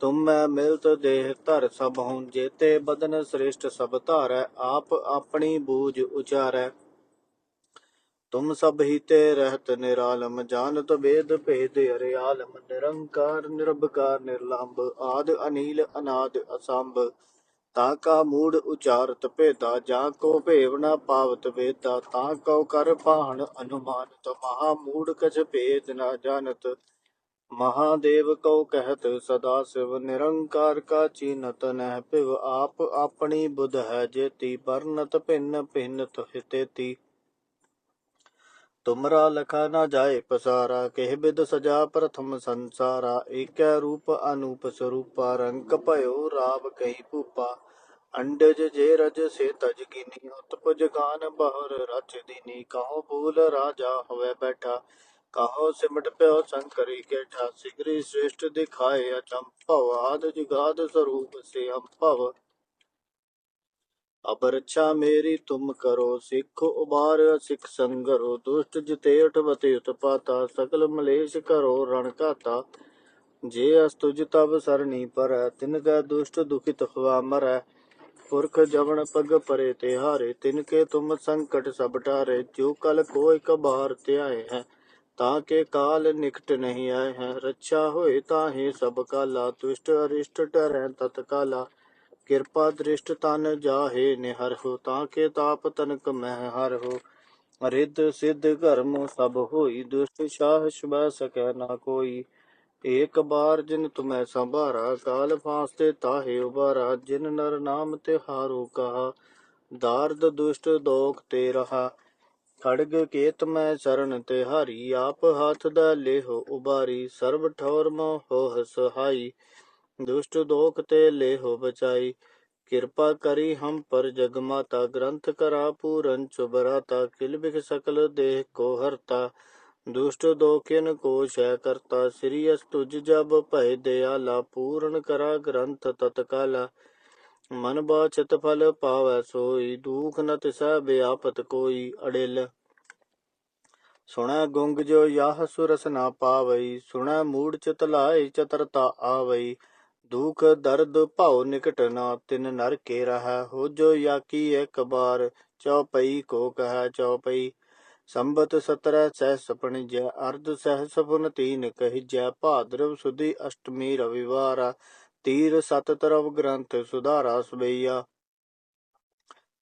ਤੁਮ ਮੈਂ ਮਿਲਤ ਦੇਹ ਧਰ ਸਭ ਹਉ, ਜੇਤੇ ਬਦਨ ਸ੍ਰਿਸ਼ਟ ਸਭ ਧਾਰੈ, ਆਪ ਆਪਣੀ ਬੂਝ ਉਚਾਰੈ। ਤੁਮ ਸਭ ਹੀ ਤੇ ਰਹਿਤ ਨਿਰਾਲਮ, ਜਾਣਤ ਵੇਦ ਭੇਦ ਅਰਿਆਲਮ, ਨਿਰੰਕਾਰ, ਨਿਰਭਕਾਰ, ਨਿਰਲੰਭ, ਆਦ ਅਨੀਲ, ਅਨਾਦ ਅਸੰਭ। ਤਾ ਕਾ ਮੂੜ ਉਚਾਰਤ ਭੇਦਾ, ਜਾ ਕੋ ਭੇਵ ਨਾ ਪਾਵਤ ਵੇਦਾ, ਤਾ ਕੋ ਕਰ ਪਾਹਣ ਅਨੁਮਾਨਤ, ਮਹਾ ਮੂੜ ਕਛ ਭੇਦ ਨਾ ਜਾਣਤ। ਮਹਾਦੇਵ ਕਉ ਕਹਿਤ ਸਦਾ ਸਿਵ ਨਿਰੰਕਾਰ ਕਾ ਚੀਨਤ ਨਹਿ ਪਿਵ ਆਪ ਆਪਣੀ ਬੁਧ ਹੈ ਜੇਤੀ, ਪਰਨਤ ਭਿੰਨ ਭਿੰਨ ਤੇਤੀ ਤੁਮਰਾ ਲਖਾ ਨਾ ਜਾਏ ਪਸਾਰਾ, ਕਹਿ ਬਿਦ ਸਜਾ ਪ੍ਰਥਮ ਸੰਸਾਰਾ, ਏਕੈ ਰੂਪ ਅਨੂਪ ਸਰੂਪਾ, ਰੰਗ ਭਇਓ ਰਾਵ ਕਹੀ ਭੂਪਾ। ਅੰਡਜ ਜੇ ਰਜ ਸੇ ਤਜ ਕੀਨੀ ਉਤਪਜ ਗਾਨ ਬਹਰ ਰਚ ਦੀਨੀ, ਕਹੋ ਬੋਲ ਰਾਜਾ ਹੋਵੇ ਬੈਠਾ। ਕਹੋ ਸਿਮਟ ਪਿਓ ਸੰਕਰੀ ਕੇ ਠਾਸੀ ਗ੍ਰੀ ਸ੍ਰੇਸ਼ਟ ਦਿਖਾਏ ਅਚੰਭਵ ਆਦ ਜੁਗਾਦ ਸਰੂਪ ਸੇ ਅੰਭਵ ਅਬ ਰੱਛਾ ਮੇਰੀ ਤੁਮ ਕਰੋ, ਸਿੱਖ ਉਬਾਰ ਸਿੱਖ ਸੰਗਰੋ, ਦੁਸ਼ਟ ਜਿਤੇ ਉਠਵਤੇ ਉਤਪਾਤਾ ਸਕਲ ਮਲੇਸ਼ ਕਰੋ ਰਣ ਘਾਤਾ। ਜੇ ਅਸ ਤੁਜ ਤਬ ਸਰਣੀ ਪਰ, ਤਿਨ ਕੈ ਦੁਸ਼ਟ ਦੁਖਿਤ ਹਵਾ ਮਰੈ। ਪੁਰਖ ਜਵਨ ਪਗ ਪਰੇ ਤੇ ਹਾਰੇ ਤਿਨ ਕੇ ਤੁਮ ਸੰਕਟ ਸਭ ਟਾਰੇ ਜੋ ਕਲ ਕੋ ਇਕ ਬਾਹਰ ਧਿਆਏ ਹੈ। ਤਾਂ ਕੇ ਕਾਲ ਨਿਕਟ ਨਹੀਂ ਆਏ ਹੈ ਰੱਛਾ ਹੋਏ ਤਾਹੇ ਸਭ ਕਾਲਾ ਦੁਸ਼ਟ ਅਰਿਸ਼ਟ ਟਰੈ ਤਤਕਾਲਾ ਕਿਰਪਾ ਦ੍ਰਿਸ਼ਟ ਤਨ ਜਾਹੇ ਨਿਹਰ ਹੋ ਤਾਂ ਕੇ ਤਾਪ ਤਨਕ ਮਹਿ ਹਰ ਹੋ ਰਿੱਧ ਸਿੱਧ ਘਰਮ ਸਭ ਹੋਈ ਦੁਸ਼ਟ ਸ਼ਾਹ ਸ਼ਬੈ ਸਕੈ ਨਾ ਕੋਈ ਏਕ ਬਾਰ ਜਿਨ ਤੁਮੈ ਸੰਭਾਰਾ ਕਾਲ ਫਾਸਤੇ ਤਾਹੇ ਉਬਾਰਾ ਜਿਨ ਨਰ ਨਾਮ ਤੇ ਹਾਰੋ ਕਹਾ ਦਾਰਦ ਦੁਸ਼ਟ ਦੋਖ ਤੇ ਰਹਾ ਖੜਗ ਕੇਤ ਮੈਂ ਚਰਨ ਤੇ ਹਾਰੀ, ਆਪ ਹੱਥ ਦਾ ਲੇਹੋ ਉਬਾਰੀ ਸਰਬ ਠੌਰ ਮੋ ਹੋ ਸਹਾਈ ਦੁਸ਼ਟ ਦੋਖ ਤੇ ਲੇਹੋ ਬਚਾਈ। ਕਿਰਪਾ ਕਰੀ ਹਮ ਪਰ ਜਗ ਮਾਤਾ, ਗ੍ਰੰਥ ਕਰਾ ਪੂਰਨ ਚੁਬਰਾਤਾ ਕਿਲ ਬਿਖ ਸਕਲ ਦੇਹ ਕੋ ਹਰਤਾ। ਦੁਸ਼ਟ ਦੋਖਿਨ ਕੋ ਸ਼ੈ ਕਰਤਾ, ਸ੍ਰੀ ਅਸ ਤੁਜ ਜਬ ਭੈ ਦਿਆਲਾ, ਪੂਰਨ ਕਰਾ ਗ੍ਰੰਥ ਤਤਕਾਲਾ। ਮਨ ਬਾਚਤ ਫਲ ਪਾਵੈ ਸੋਈ, ਦੂਖ ਨ ਤਿਸੈ ਬਿਆਪਤ ਕੋਈ ਅੜਿਲ। ਸੁਣੈ ਗੁੰਗ ਜੋ ਯਾਹ ਸੁਰਸ ਨਾ ਪਾਵਈ, ਸੁਣੈ ਮੂੜ ਚਿਤ ਲਾਏ ਚਤਰਤਾ ਆਵਈ। ਦੁਖ ਦਰਦ ਭਉ ਨਿਕਟ ਨਾ, ਤਿਨ ਨਰ ਕੇ ਰਹੈ। ਹੋ ਜੋ ਯਾਕੀ ਇੱਕ ਬਾਰ, ਚਉਪਈ ਕੋ ਕਹੈ ਚਉਪਈ। ਸੰਬਤ 17 ਸਹਿਸ ਪਣਿਜੈ ਅਰਧ ਸਹਿ ਪੁਨ ਤੀਨ ਕਹਿਜੈ। ਭਾਦਰਵ ਸੁਦੀ ਅਸ਼ਟਮੀ ਰਵਿਵਾਰ ਤੀਰ ਸਤ ਤਰਵ ਗ੍ਰੰਥ ਸੁਧਾਰਾ ਸਬਈਆ।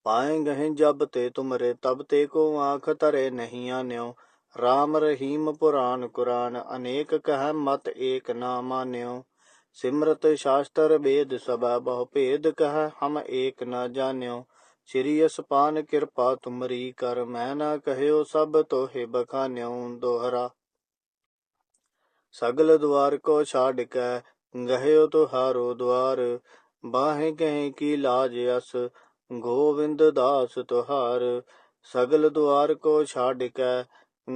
ਪਾਏ ਗਹਿ ਜਬ ਤੇ ਤੁਮਰੇ, ਤਬ ਤੇ ਕੋ ਆਖ ਧਰੇ ਨਹੀਂ ਆਨਿਓ। RAM ਰਹੀਮ ਪੁਰਾਨ ਕੁਰਾਨ, ਅਨੇਕ ਕਹਿ ਮਤ ਏਕ ਨਾ ਮਾਨਿਓ। ਸਿਮਰਤ ਸ਼ਾਸਤਰ ਵੇਦ ਸਭਾ, ਬਹੁ ਭੇਦ ਕਹਿ ਹਮ ਏਕ ਨਾ ਜਾਣਿਓ ਸ੍ਰੀ ਅਸਪਾਨ ਕਿਰਪਾ ਤੁਮਰੀ ਕਰ, ਮੈਂ ਨਾ ਕਹਿਓ ਸਭ ਤੋਹੇ ਬਖਾਨਿਓ ਦੋਹਰਾ। ਸਗਲ ਦੁਆਰ ਕੋ ਛਾੜ ਕੈ ਗਹਿਓ ਤੁਹਾਰੋ ਦੁਆਰ, ਬਾਹੇ ਕਹੇ ਕੀ ਲਾਜ ਅਸ, ਗੋਵਿੰਦ ਦਾਸ ਤੁਹਾਰ, ਸਗਲ ਦੁਆਰ ਕੋ ਛਾੜ ਕੈ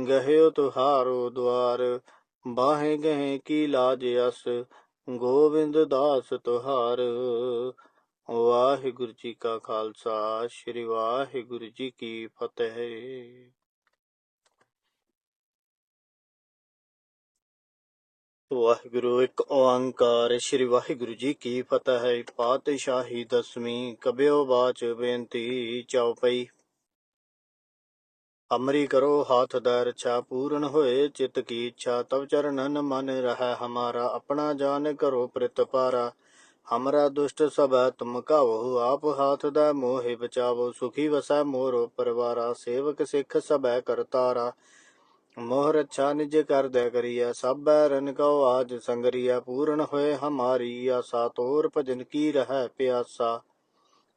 ਗਹਿਓ ਤੁਹਾਰੋ ਦੁਆਰ, ਬਾਹੇ ਗਹੇ ਕੀ ਲਾਜ ਅਸ, ਗੋਵਿੰਦ ਦਾਸ ਤੁਹਾਰ। ਵਾਹਿਗੁਰੂ ਜੀ ਕਾ ਖਾਲਸਾ, ਸ੍ਰੀ ਵਾਹਿਗੁਰੂ ਜੀ ਕੀ ਫਤਿਹ। ਵਾਹਿਗੁਰੂ, ਇੱਕ ਓੰਕਾਰ। ਸ੍ਰੀ ਵਾਹਿਗੁਰੂ ਜੀ ਕੀ ਫਤਿਹ ਹੈ। ਪਾਤਸ਼ਾਹੀ ਦਸਵੀਂ ਕਬਿਓ ਬਾਚ ਬੇਨਤੀ ਚਉਪਈ ਅਮਰੀ ਕਰੋ ਹਾਥ ਦਰ ਪੂਰਨ ਹੋਏ, ਚਿਤ ਕੀ ਇੱਛਾ, ਤਵ ਚਰਨਨ ਮਨ ਰਹਿ ਹਮਾਰਾ, ਆਪਣਾ ਜਾਨ ਕਰੋ ਪ੍ਰਤਪਾਰਾ ਹਮਰਾ ਦੁਸ਼ਟ ਸਭੈ, ਤੁਮ ਕਾਵੋ ਆਪ ਹਾਥ ਦਾ ਮੋਹਿ ਬਚਾਵੋ, ਸੁਖੀ ਵਸੈ ਮੋਰੋ ਪਰਵਾਰਾ, ਸੇਵਕ ਸਿੱਖ ਸਭੈ ਕਰਤਾਰਾ। ਮੋਹ ਰੱਛਾ ਨਿਜ ਕਰ ਦੇ ਕਰੀਆ ਸਭ ਬੈਰਨ ਕਉ ਆਜ ਸੰਗਰੀਆ ਪੂਰਨ ਹੋਏ ਹਮਾਰੀ ਆਸਾ, ਤੋਰ ਭਜਨ ਕੀ ਰਹਿ ਪਿਆਸਾ।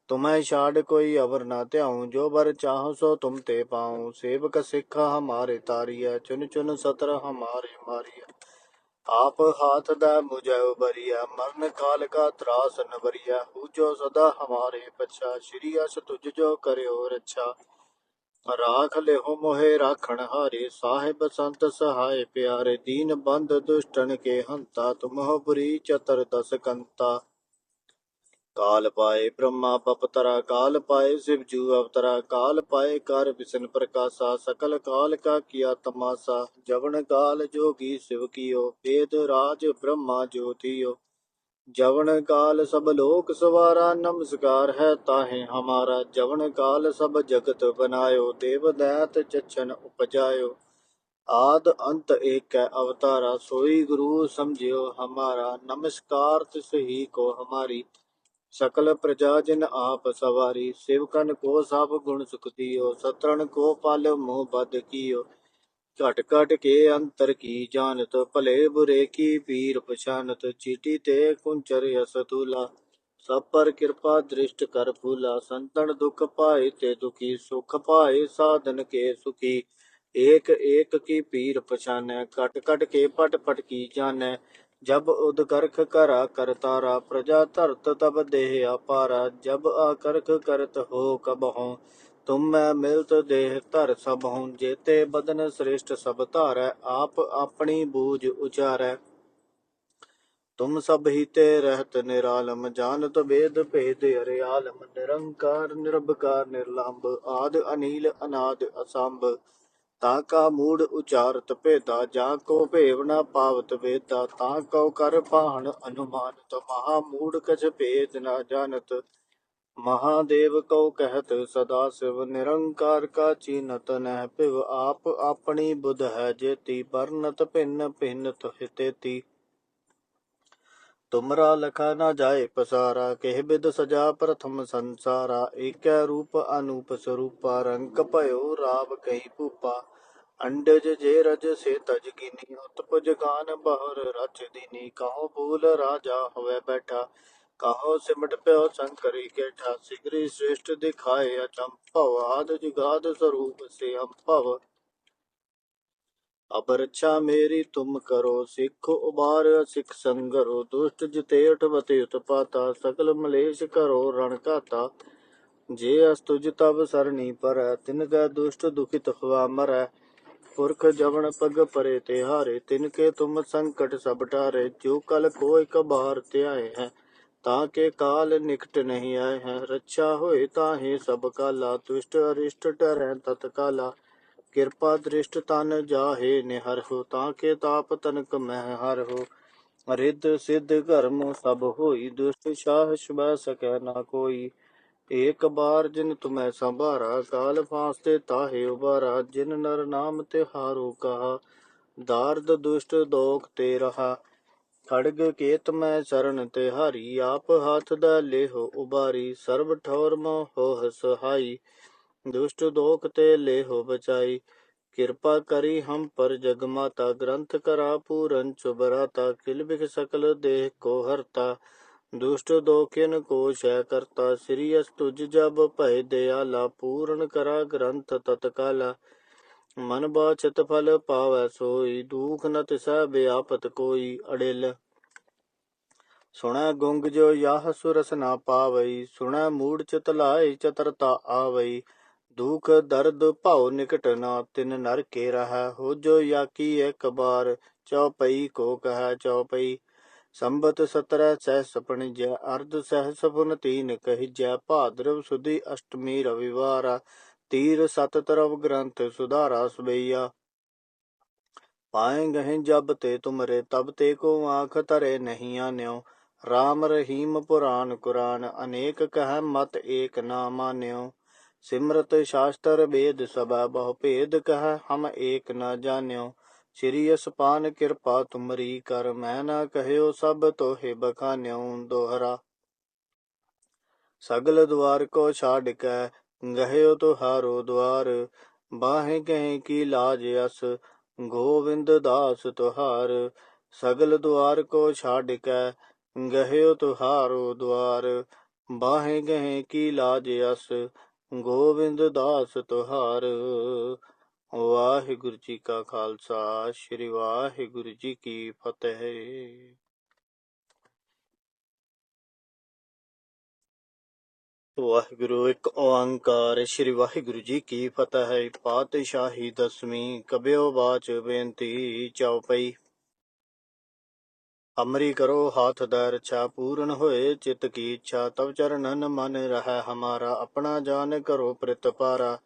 ਤੁਮੈ ਛਾੜ ਕੋਈ ਅਵਰ ਨਾ ਧਿਆਉ, ਜੋ ਬਰ ਚਾਹੋ ਸੋ ਤੁਮ ਤੇ ਪਾਉ। ਸੇਵਕ ਸਿੱਖਾ ਹਮਾਰੇ ਤਾਰੀਆ ਚੁਨ ਚੁਨ ਸਤਰ ਹਮਾਰੇ ਮਾਰੀਆ ਆਪ ਹਾਥ ਦਾ ਮੁਝੈ ਉਬਰੀਆ ਮਰਨ ਕਾਲ ਕਾ ਤਰਾਸ ਨਵਰੀਆ ਹੂ ਜੋ ਸਦਾ ਹਮਾਰੇ ਪਛਾ, ਸ਼੍ਰੀ ਅਸ ਤੁਜ ਜੋ ਕਰਿਓ ਰੱਛਾ। ਰਾਖ ਲਿਹੁ ਮੋਹਿ ਰਾਖਣ ਹਾਰੇ, ਸਾਹਿਬ ਸੰਤ ਸਹਾਏ ਪਿਆਰੇ, ਦੀਨ ਬੰਦ ਦੁਸ਼ਟਨ ਕੇ ਹੰਤਾ ਤੁਮਹੁ ਬੁਰੀ ਚਤਰ ਦਸ ਕੰਤਾ। ਕਾਲ ਪਾਏ ਬ੍ਰਹਮਾ ਪਪਤਰਾ ਕਾਲ ਪਾਏ ਸ਼ਿਵ ਜੂ ਅਵਤਰਾ, ਕਾਲ ਪਾਏ ਕਰ ਵਿਸ਼ਨ ਪ੍ਰਕਾਸ਼ਾ, ਸਕਲ ਕਾਲ ਕਾ ਕੀਆ ਤਮਾਸਾ, ਜਵਨ ਕਾਲ ਜੋਗੀ ਸਿਵ ਕੀਓ, ਵੇਦ ਰਾਜ ਬ੍ਰਹਮਾ ਜੋਤੀਓ। ਜਵਨ ਕਾਲ ਸਭ ਲੋਕ ਸਵਾਰਾ, ਨਮਸਕਾਰ ਹੈ ਤਾਹੇ ਹਮਾਰਾ। ਜਵਨ ਕਾਲ ਸਭ ਜਗਤ ਬਨਾਇਓ, ਦੇਵ ਦੈਤ ਚਚਨ ਉਪਜਾਇਓ। ਆਦ ਅੰਤ ਏਕ ਹੈ ਅਵਤਾਰਾ, ਸੋਈ ਗੁਰੂ ਸਮਝਿਓ ਹਮਾਰਾ। ਨਮਸਕਾਰ ਤਿਸ ਹੀ ਕੋ ਹਮਾਰੀ। ਸਕਲ ਪ੍ਰਜਾ ਜਿਨ ਆਪ ਸਵਾਰੀ। ਸਿਵਕਨ ਕੋ ਸਭ ਗੁਣ ਸੁਖ ਦਿਓ। ਸਤਰਣ ਕੋ ਪਲ ਮੋਹ ਬਦ ਕੀਓ। घट के अंतर की जानत भले बुरे की पीर पछानत चीटी ते कुंचर यस तुला सब पर कृपा दृष्ट कर फूला संतन दुख पाए ते दुखी सुख पाए साधन के सुखी एक एक की पीर पछाने कट कट के पट पट की जाने जब उदकर्ख करा करतारा प्रजा धरत तब देह अपारा जब आकर्ख करत हो कब हो ਤੁਮ ਮੈਂ ਮਿਲਤ ਦੇਹ ਧਰ ਸਭ ਹੂੰ ਜੇਤੇ ਬਦਨ ਸ੍ਰੇਸ਼ਟ ਸਭ ਧਾਰੈ, ਆਪ ਆਪਣੀ ਬੂਝ ਉਚਾਰੈ। ਤੁਮ ਸਭ ਹੀ ਤੇ ਰਹਿਤ ਨਿਰਾਲਮ, ਜਾਣਤ ਵੇਦ ਭੇਦ ਅਰਿਆਲਮ, ਨਿਰੰਕਾਰ, ਨਿਰਭਕਾਰ, ਨਿਰਲੰਭ, ਆਦ ਅਨੀਲ, ਅਨਾਦ ਅਸੰਭ। ਤਾ ਕਾ ਮੂੜ ਉਚਾਰਤ ਭੇਦਾ, ਜਾ ਕੋ ਭੇਵ ਨ ਪਾਵਤ ਵੇਦਾ। ਤਾਂ ਕਉ ਕਰ ਪਾਹਣ ਅਨੁਮਾਨਤ, ਮਹਾ ਮੂੜ ਕਛ ਭੇਦ ਨ ਜਾਣਤ। ਮਹਾਦੇਵ ਕਉ ਕਹਿਤ ਸਦਾ ਸਿਵ ਨਿਰੰਕਾਰ ਕਾ ਚੀਨਤ ਨਹਿ ਭਿਵ ਆਪ ਆਪਣੀ ਬੁਧ ਹੈ ਜੇਤੀ ਬਰਨਤ ਭਿੰਨ ਭਿੰਨ ਤੁਹਿ ਤੁਮਰਾ ਲਖਾ ਨਾ ਜਾਏ ਪਸਾਰਾ, ਕਹਿ ਬਿਦ ਸਜਾ ਪ੍ਰਥਮ ਸੰਸਾਰਾ, ਏਕੈ ਰੂਪ ਅਨੂਪ ਸਰੂਪਾ, ਰੰਗ ਭਇਓ ਰਾਵ ਕਈ ਭੂਪਾ। ਅੰਡਜ ਜੇ ਰਜ ਸੇ ਤਜ ਕੀਨੀ ਉਤਪਜ ਗਾਨ ਬਹਰ ਰਚ ਦੀਨੀ, ਕਹੋ ਬੂਲ ਰਾਜਾ ਹੋਵੇ ਬੈਠਾ। ਕਹੋ ਸਿਮਟ ਪਿਓ ਸੰਕਰੀ ਕੇਠਾ, ਸਿਗਰੀ ਸ੍ਰੇਸ਼ਟ ਦਿਖਾਏ ਅਚੰਭਵ ਆਦ ਜੁਗਾਦ ਸਰੂਪ ਸੇ ਅੰਭਵ ਅਬ ਮੇਰੀ ਤੁਮ ਕਰੋ, ਸਿੱਖ ਉਬਾਰ ਸਿੱਖ ਸੰਗਰੋ, ਦੁਸ਼ਟ ਜਿਤੇ ਉਠਵਤੇ ਉਤਪਾਤਾ ਸਕਲ ਮਲੇਸ਼ ਕਰੋ ਰਣ ਘਾਤਾ। ਜੇ ਅਸਤੁਜ ਤਬ ਸਰਣੀ ਪਰ, ਤਿਨ ਕੈ ਦੁਸ਼ਟ ਦੁਖਿਤ ਹਵਾ ਮਰੈ। ਪੁਰਖ ਜਵਨ ਪਗ ਪਰੇ ਤੇ ਹਾਰੇ ਤਿਨ ਕੇ ਤੁਮ ਸੰਕਟ ਸਭ ਟਾਰੇ ਜੋ ਕਲ ਕੋਇ ਕਬਾਰ ਧਿਆਏ ਹੈ। ਤਾਂ ਕੇ ਕਾਲ ਨਿਕਟ ਨਹੀਂ ਆਏ ਹੈ। ਰੱਛਾ ਹੋਏ ਤਾਹੇ ਸਭ ਕਾਲਾ, ਦੁਸ਼ਟ ਅਰਿਸ਼ਟ ਤਤ ਕਾਲਾ। ਕਿਰਪਾ ਦ੍ਰਿਸ਼ਟ ਤਨ ਜਾਹੇ ਨਿਹਰ ਹੋ, ਤਾਂ ਕੇ ਤਾਪ ਤਨਕ ਮਹਿ ਹਰ ਹੋ। ਰਿੱਧ ਸਿੱਧ ਘਰਮ ਸਭ ਹੋਈ, ਦੁਸ਼ਟ ਸ਼ਾਹ ਸ਼ਬੈ ਸਕੈ ਨਾ ਕੋਈ। ਏਕ ਬਾਰ ਜਿਨ ਤੁਮੈ ਸੰਭਾਰਾ, ਕਾਲ ਫਾਸਤੇ ਤਾਹੇ ਉਬਾਰਾ ਜਿਨ ਨਰ ਨਾਮ ਤੇ ਹਾਰੋ ਕਹਾ, ਦਾਰਦ ਦੁਸ਼ਟ ਦੋਖ ਤੇ ਰਹਾ। ਖੜਗ ਕੇਤ ਮੈਂ ਸ਼ਰਨ ਤੇ ਹਾਰੀ, ਆਪ ਹੱਥ ਦਾ ਲੇਹੋ ਉਬਾਰੀ, ਸਰਬ ਠੌਰ ਮੋ ਹੋ ਸਹਾਈ ਦੁਸ਼ਟ ਦੋਖ ਤੇ ਲੇਹੋ ਬਚਾਈ। ਕਿਰਪਾ ਕਰੀ ਹਮ ਪਰ ਜਗ ਮਾਤਾ, ਗ੍ਰੰਥ ਕਰਾ ਪੂਰਨ ਚੁਬਰਾਤਾ ਕਿਲ ਬਿਖ ਸਕਲ ਦੇਹ ਕੋ ਹਰਤਾ। ਦੁਸ਼ਟ ਦੋਖਿਨ ਕੋ ਸ਼ੈ ਕਰਤਾ, ਸ੍ਰੀ ਅਸ ਤੁਜ ਜਬ ਭੈ ਦਿਆਲਾ, ਪੂਰਨ ਕਰਾ ਗ੍ਰੰਥ ਤਤਕਾਲਾ। ਮਨ ਬਾਚਤ ਫਲ ਪਾਵੈ ਸੋਈ, ਦੂਖ ਨ ਤਿਸੈ ਬਿਆਪਤ ਕੋਈ ਅੜਿਲ। ਸੁਣੈ ਗੁੰਗ ਜੋ ਯਾਹ ਸੁਰਸ ਨਾ ਪਾਵਈ, ਸੁਣੈ ਮੂੜ ਚਿਤ ਲਾਇ ਚਤਰਤਾ ਆਵਈ। ਦੁਖ ਦਰਦ ਭਉ ਨਿਕਟ ਨਾ, ਤਿਨ ਨਰ ਕੇ ਰਹਾ, ਹੋ ਜੋ ਯਾਕੀ ਇੱਕ ਬਾਰ, ਚਉਪਈ ਕੋ ਕਹੈ ਚਉਪਈ। ਸੰਬਤ 17 ਸਹਿਸ ਪਣਿਜੈ ਅਰਧ ਸਹਿ ਪੁਨ ਤੀਨ ਕਹਿਜੈ, ਭਾਦਰਵ ਸੁਦੀ ਅਸ਼ਟਮੀ ਰਵਿਵਾਰ। ਤੀਰ ਸਤ ਤਰਵ ਗ੍ਰੰਥ ਸੁਧਾਰਾ ਸਬਈਆ। ਪਾਏ ਗਹਿ ਜਬ ਤੇ ਤੁਮਰੇ, ਤਬ ਤੇ ਕੋ ਆਖ ਧਰੇ ਨਹੀਂ ਆਨਿਓ। RAM ਰਹੀਮ ਪੁਰਾਨ ਕੁਰਾਨ, ਅਨੇਕ ਕਹਿ ਮਤ ਏਕ ਨਾ ਮਾਨਿਓ। ਸਿਮਰਤ ਸ਼ਾਸਤਰ ਵੇਦ ਸਭਾ, ਬਹੁ ਭੇਦ ਕਹਿ ਹਮ ਏਕ ਨਾ ਜਾਣਿਓ ਸ੍ਰੀ ਅਸਪਾਨ ਕਿਰਪਾ ਤੁਮਰੀ ਕਰ, ਮੈਂ ਨਾ ਕਹਿਓ ਸਭ ਤੋਹੇ ਬਖਾਨਿਓ। ਦੋਹਰਾ। ਸਗਲ ਦੁਆਰ ਕੋ ਛਾੜ ਕੇ ਗਹਿਓ ਤੁਹਾਰੋ ਦੁਆਰ ਬਾਹੇ ਕਹੇ ਕੀ ਲਾਜ ਅਸ, ਗੋਵਿੰਦ ਦਾਸ ਤੁਹਾਰ, ਸਗਲ ਦੁਆਰ ਕੋ ਛਾੜ ਕੈ ਗਹਿਓ ਤੁਹਾਰੋ ਦੁਆਰ ਬਾਹੇ ਗਹੇ ਕੀ ਲਾਜ ਅਸ, ਗੋਵਿੰਦ ਦਾਸ ਤੁਹਾਰ। ਵਾਹਿਗੁਰੂ ਜੀ ਕਾ ਖਾਲਸਾ, ਸ੍ਰੀ ਵਾਹਿਗੁਰੂ ਜੀ ਕੀ ਫਤਿਹ। ਵਾਹਿਗੁਰੂ, ਇੱਕ ਓੰਕਾਰ। ਸ੍ਰੀ ਵਾਹਿਗੁਰੂ ਜੀ ਕੀ ਫਤਿਹ ਪਾਤਸ਼ਾਹੀ ਦਸਵੀਂ ਕਬਿਓ ਬਾਚ ਬੇਨਤੀ ਚਉਪਈ ਅਮਰੀ ਕਰੋ ਹਾਥ ਦਾ ਰਛਾ ਪੂਰਨ ਹੋਏ, ਚਿਤ ਕੀ ਇੱਛਾ, ਤਵ ਚਰਨਨ ਮਨ ਰਹਿ ਹਮਾਰਾ, ਆਪਣਾ ਜਾਨ ਕਰੋ ਪ੍ਰਤਪਾਰਾ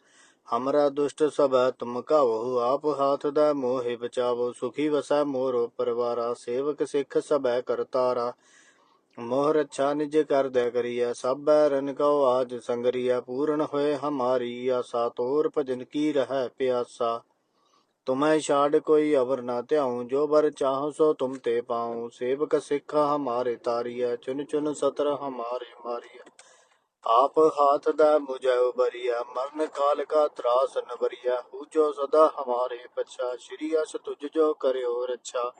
ਹਮਰਾ ਦੁਸ਼ਟ ਸਭੈ, ਤੁਮ ਕਾਵੋ, ਆਪ ਹਾਥ ਦਾ ਮੋਹਿ ਬਚਾਵੋ, ਸੁਖੀ ਵਸੈ ਮੋਰੋ ਪਰਵਾਰਾ, ਸੇਵਕ ਸਿੱਖ ਸਭੈ ਕਰਤਾਰਾ ਮੋਹ ਰੱਛਾ ਨਿਜ ਕਰ ਦੇ ਕਰੀਐ ਸਭੈ ਰਨ ਕਉ ਆਜ ਸੰਗਰੀਐ, ਪੂਰਨ ਹੋਏ ਹਮਾਰੀ ਆਸਾ, ਤੋਰ ਭਜਨ ਕੀ ਰਹਿ ਪਿਆਸਾ। ਤੁਮੈ ਛਾੜ ਕੋਈ ਅਵਰ ਨਾ ਧਿਆਉ, ਜੋ ਬਰ ਚਾਹੋ ਸੋ ਤੁਮ ਤੇ ਪਾਉ। ਸੇਵਕ ਸਿੱਖ ਹਮਾਰੇ ਤਾਰੀਐ ਚੁਨ ਚੁਨ ਸਤਰ ਹਮਾਰੇ ਮਾਰੀਐ। ਆਪ ਹਾਥ ਦਾ ਮੁਝੈ ਉਬਰੀਐ ਮਰਨ ਕਾਲ ਕਾ ਤਰਾਸ ਨਵਰੀਐ। ਹੂ ਸਦਾ ਹਮਾਰੇ ਪਛਾ, ਸ਼੍ਰੀ ਅਸ ਤੁਜ ਜੋ ਕਰਿਓ ਰੱਛਾ।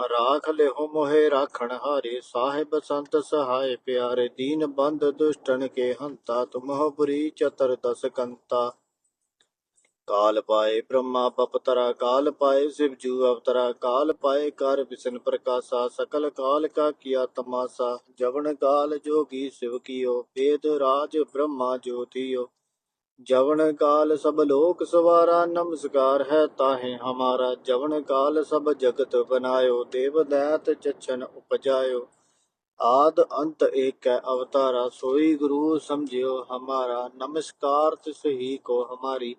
ਰਾਖ ਲਿਹੁ ਮੋਹਿ ਰਾਖਣ ਹਾਰੇ, ਸਾਹਿਬ ਸੰਤ ਸਹਾਇ ਪਿਆਰੇ, ਦੀਨ ਬੰਦ ਦੁਸ਼ਟਨ ਕੇ ਹੰਤਾ ਤੁਮਹੁ ਬੁਰੀ ਚਤਰ ਦਸ ਕੰਤਾ। ਕਾਲ ਪਾਏ ਬ੍ਰਹਮਾ ਬਪਤਰਾ ਕਾਲ ਪਾਏ ਸ਼ਿਵ ਜੂ ਅਵਤਰਾ, ਕਾਲ ਪਾਏ ਕਰ ਵਿਸ਼ਨ ਪ੍ਰਕਾਸ਼ਾ, ਸਕਲ ਕਾਲ ਕਾ ਕੀਆ ਤਮਾਸਾ, ਜਵਨ ਕਾਲ ਜੋਗੀ ਸਿਵ ਕੀਓ, ਵੇਦ ਰਾਜ ਬ੍ਰਹਮਾ ਜੋਤੀਓ। जवन काल सब लोक सवारा नमस्कार है ताहे हमारा जवन काल सब जगत बनायो देव दैत चच्छन उपजायो आद अंत एक है अवतारा सोई गुरु समझियो हमारा नमस्कार तिस ही को हमारी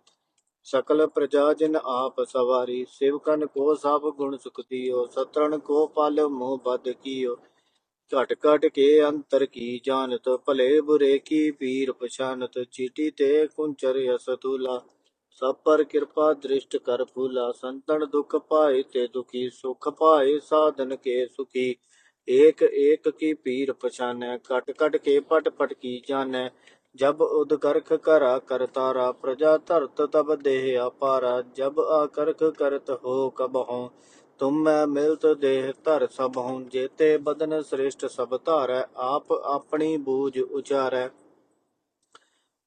सकल प्रजा जिन आप सवारी शिवकन को सब गुण सुख दियो सतरण को पल मोह बद कियो ਘਟ ਘਟ ਕੇ ਅੰਤਰ ਕੀ ਜਾਣਤ ਭਲੇ ਬੁਰੇ ਕੀ ਪੀਰ ਪਛਾਨਤ ਚੀਟੀ ਤੇ ਕੁੰਚਰ ਅਸ ਤੁਲਾ ਸਭ ਪਰ ਕਿਰਪਾ ਦ੍ਰਿਸ਼ਟ ਕਰ ਫੂਲਾ ਸੰਤਨ ਦੁਖ ਪਾਏ ਤੇ ਦੁਖੀ ਸੁਖ ਪਾਏ ਸਾਧਨ ਕੇ ਸੁਖੀ ਏਕ ਏਕ ਕੀ ਪੀਰ ਪਛਾਨੈ ਕਟ ਕਟ ਕੇ ਪਟ ਪਟ ਕੀ ਜਾਣੈ ਜਬ ਉਦ ਕਰਖ ਕਰਾ ਕਰਤਾਰਾ ਪ੍ਰਜਾ ਧਰਤ ਤਬ ਦੇਹ ਅਪਾਰਾ ਜਬ ਆਕਰਖ ਕਰਤ ਹੋ ਕਬਹੋਂ ਤੁਮ ਮੈਂ ਮਿਲਤ ਦੇਹ ਧਰ ਸਭ ਹੂੰ ਜੇਤੇ ਬਦਨ ਸ੍ਰੇਸ਼ਟ ਸਭ ਧਾਰੈ, ਆਪ ਆਪਣੀ ਬੂਝ ਉਚਾਰੈ।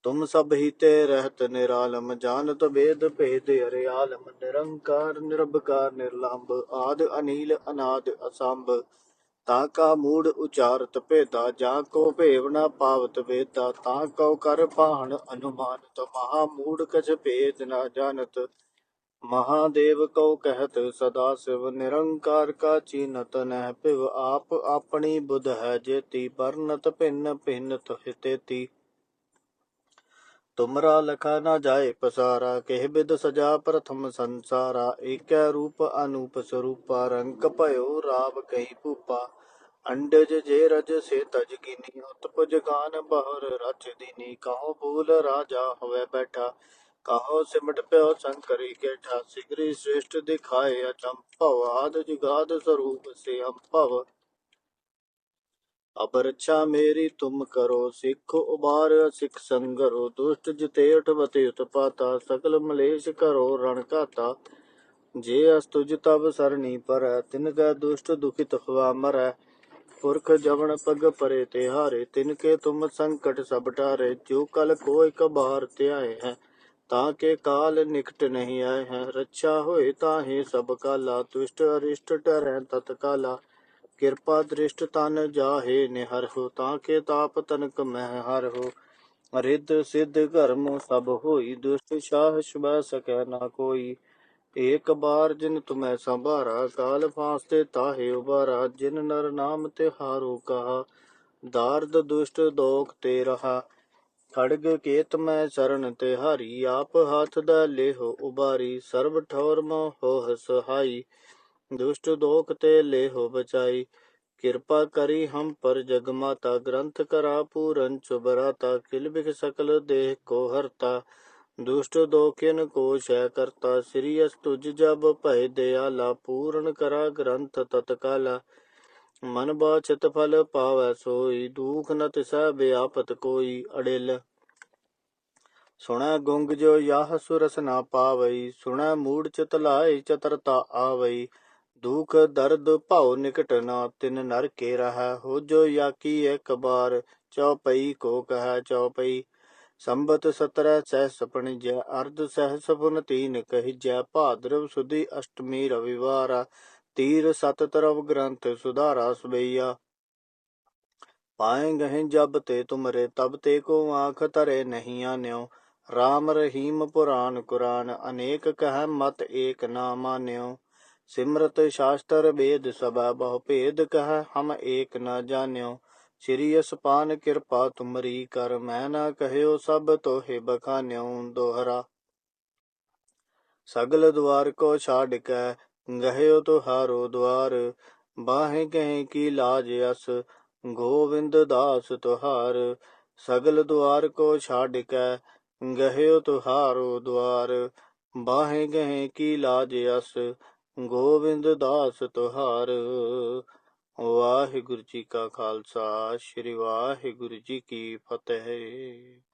ਤੁਮ ਸਭ ਹੀ ਰਹਿਤ ਨਿਰਾਲਮ, ਜਾਣਤ ਵੇਦ ਭੇਦ ਅਰਿਆਲਮ ਨਿਰੰਕਾਰ, ਨਿਰਭਕਾਰ, ਨਿਰਲੰਭ, ਆਦ ਅਨੀਲ, ਅਨਾਦ ਅਸੰਭ। ਤਾ ਕਾ ਮੂੜ ਉਚਾਰਤ ਭੇਦਾ, ਜਾਂ ਕੋ ਭੇਵ ਨਾ ਪਾਵਤ ਵੇਦਾ, ਤਾਂ ਕਉ ਕਰ ਪਾਹਣ ਅਨੁਮਾਨਤ, ਮਹਾ ਮੂੜ ਕਛ ਭੇਦ ਨਾ ਜਾਣਤ। ਮਹਾਦੇਵ ਕਉ ਕਹਿਤ ਸਦਾ ਸਿਵ ਨਿਰੰਕਾਰ ਕਾ ਚੀਨਤ ਨਹਿ ਭਿਵ ਆਪ ਆਪਣੀ ਬੁਧ ਹੈ ਜੇਤੀ, ਵਰਨਤ ਭਿੰਨ ਭਿੰਨ ਤਹਿਤੇਤੀ ਤੁਮਰਾ ਲਖਾ ਨਾ ਜਾਏ ਪਸਾਰਾ, ਕਹਿ ਬਿਦ ਸਜਾ ਪ੍ਰਥਮ ਸੰਸਾਰਾ, ਏਕੈ ਰੂਪ ਅਨੂਪ ਸਰੂਪਾ, ਰੰਗ ਭਇਓ ਰਾਵ ਕਈ ਭੂਪਾ। ਅੰਡਜ ਜੇ ਰਜ ਸੇ ਤਜ ਕੀਨੀ ਉਤਪਜ ਗਾਨ ਬਹਰ ਰਚ ਦੀਨੀ ਕਹੋ ਬੋਲ ਰਾਜਾ ਹੋਵੇ ਬੈਠਾ। ਕਹੋ ਸਿਮਟ ਪਿਓ ਸੰਕਰੀ ਕੇ ਠਾ ਸਿਗਰੀ ਸ੍ਰੇਸ਼ਟ ਦਿਖਾਏ ਅਚੰਭ ਭਵ, ਆਦ ਜਗਾਦ ਸਰੂਪ ਸੇ ਅੰਭਵ ਅਪਰਛਾ ਮੇਰੀ ਤੁਮ ਕਰੋ, ਸਿੱਖ ਉਬਾਰ ਸਿੱਖ ਸੰਗਰੋ, ਦੁਸ਼ਟ ਜਿਤੇਟ ਬਤੇ ਉਤਪਾਤਾ ਸਕਲ ਮਲੇਸ਼ ਕਰੋ ਰਣ ਘਾਤਾ। ਜੇ ਅਸ ਤੁਜ ਤਬ ਸਰਣੀ ਪਰ, ਤਿਨ ਕਾ ਦੁਸ਼ਟ ਦੁਖਿਤ ਹਵਾ ਮਰੈ। ਪੁਰਖ ਜਵਨ ਪਗ ਪਰੇ ਤੇ ਹਾਰੇ ਤਿਨ ਕੇ ਤੁਮ ਸੰਕਟ ਸਭ ਟਾਰੇ ਜੋ ਕਲ ਕੋਈ ਕਬਾਰ ਧਿਆਏ ਹੈ। ਤਾਂ ਕਿ ਕਾਲ ਨਿਕਟ ਨਹੀਂ ਆਏ ਹੈ। ਰੱਛਾ ਹੋਏ ਤਾਂ ਹੀ ਸਭ ਕਾਲਾ ਤੁਸ਼ਟ ਅਰਿਸ਼ਟ ਡਰੈ ਤਤ ਕਾਲਾ। ਕਿਰਪਾ ਦ੍ਰਿਸ਼ਟ ਤਨ ਜਾਹੇ, ਨਿਹਰ ਹੋ ਤਾਂ ਕਿ ਤਾਪ ਤਨਕ ਮਹਿ ਹਰ ਹੋ। ਰਿੱਧ ਸਿੱਧ ਕਰਮ ਸਭ ਹੋਈ, ਦੁਸ਼ਟ ਸ਼ਾਹ ਸ਼ਬਾ ਸਕੈ ਨਾ ਕੋਈ। ਏਕ ਬਾਰ ਜਿਨ ਤੁਮੈ ਸੰਭਾਰਾ, ਕਾਲ ਫਾਸ ਤੇ ਤਾਹੇ ਉਬਾਰਾ ਜਿਨ ਨਰ ਨਾਮ ਤੇ ਹਾਰੂ ਕਹਾ, ਦਾਰਦ ਦੁਸ਼ਟ ਦੋਖ ਤੇ ਰਹਾ। ਖੜਗ ਕੇਤ ਮੈਂ ਚਰਨ ਤੇ ਹਾਰੀ, ਆਪ ਹੱਥ ਦਾ ਲੇਹੋ ਉਬਾਰੀ, ਸਰਬ ਠੌਰ ਹੋ ਸਹਾਈ ਦੁਸ਼ਟ ਦੋਖ ਤੇ ਲੇਹੋ ਬਚਾਈ। ਕਿਰਪਾ ਕਰੀ ਹਮ ਪਰ ਜਗ ਮਾਤਾ, ਗ੍ਰੰਥ ਕਰਾ ਪੂਰਨ ਚੁਬਰਾਤਾ ਕਿਲ ਬਿਖ ਸਕਲ ਦੇਹ ਕੋ ਹਰਤਾ। ਦੁਸ਼ਟ ਦੋਖਿਨ ਕੋ ਸ਼ੈ ਕਰਤਾ, ਸ੍ਰੀ ਅਸਤੁਜ ਜਬ ਭੈ ਦਿਆਲਾ, ਪੂਰਨ ਕਰਾ ਗ੍ਰੰਥ ਤਤਕਾਲਾ। ਮਨ ਬਾ ਚਿਤ ਫਲ ਪਾਵੈ ਸੋਈ, ਦੁਖ ਨਤ ਸਹਿ ਬਿਆਪਤ ਕੋਈ ਅੜਿਲ। ਸੁਣੈ ਗੁੰਗ ਜੋ ਯਾਹ ਸੁਰਸ ਨਾ ਪਾਵਈ, ਸੁਣੈ ਮੂੜ ਚਿਤ ਲਾਏ ਚਤਰਤਾ ਆਵਈ। ਦੁਖ ਦਰਦ ਭਾਉ ਨਿਕਟ ਨਾ ਤਿਨ ਨਰ ਕੇ ਰਹਾ, ਹੋ ਜੋ ਯਾਕੀ ਇੱਕ ਬਾਰ ਚੌਪਈ ਕੋ ਕਹੈ ਚੌਪਈ ਸੰਬਤ 17 ਸਹਿ ਸਪਣ ਜੈ, ਅਰਧ ਸਹਿ ਸਪਨ ਤੀਨ ਕਹਿ ਜੈ, ਭਾਦਰਵ ਸੁਦੀ ਅਸ਼ਟਮੀ ਰਵਿਵਾਰ। ਤੀਰ ਸਤ ਤਰਵ ਗ੍ਰੰਥ ਸੁਧਾਰਾ ਸਬਈਆ। ਪਾਏ ਗਹਿ ਜਬ ਤੇ ਤੁਮਰੇ, ਤਬ ਤੇ ਕੋ ਆਖ ਤਰੇ ਨਹੀਂ ਆਨਿਓ ਰਾਮ ਰਹੀਮ ਪੁਰਾਨ ਕੁਰਾਨ, ਅਨੇਕ ਕਹ ਮਤ ਏਕ ਨਾ ਮਾਨਿਓ ਸਿਮਰਤ ਸ਼ਾਸਤਰ ਵੇਦ ਸਭਾ, ਬਹੁ ਭੇਦ ਕਹ ਹਮ ਏਕ ਨਾ ਜਾਣਿਓ ਸ੍ਰੀ ਅਸਪਾਨ ਕਿਰਪਾ ਤੁਮਰੀ ਕਰ, ਮੈਂ ਨਾ ਕਹਿਓ ਸਭ ਤੋਹੇ ਬਖਾਨਿਓ ਦੋਹਰਾ। ਸਗਲ ਦਵਾਰ ਕੋ ਛਾੜ ਕੈ ਗਹਿਓ ਤੁਹਾਰੋ ਦਵਾਰ, ਬਾਹੇ ਕਹੇ ਕੀ ਲਾਜ ਅਸ, ਗੋਵਿੰਦ ਦਾਸ ਤੁਹਾਰ, ਸਗਲ ਦੁਆਰ ਕੋ ਛਾੜ ਕੈ, ਗਹਿਓ ਤੁਹਾਰੋ ਦੁਆਰ ਬਾਹੇ ਗਹੇ ਕੀ ਲਾਜ ਅਸ, ਗੋਵਿੰਦ ਦਾਸ ਤੁਹਾਰ। ਵਾਹਿਗੁਰੂ ਜੀ ਕਾ ਖਾਲਸਾ, ਸ੍ਰੀ ਵਾਹਿਗੁਰੂ ਜੀ ਕੀ ਫਤਿਹ।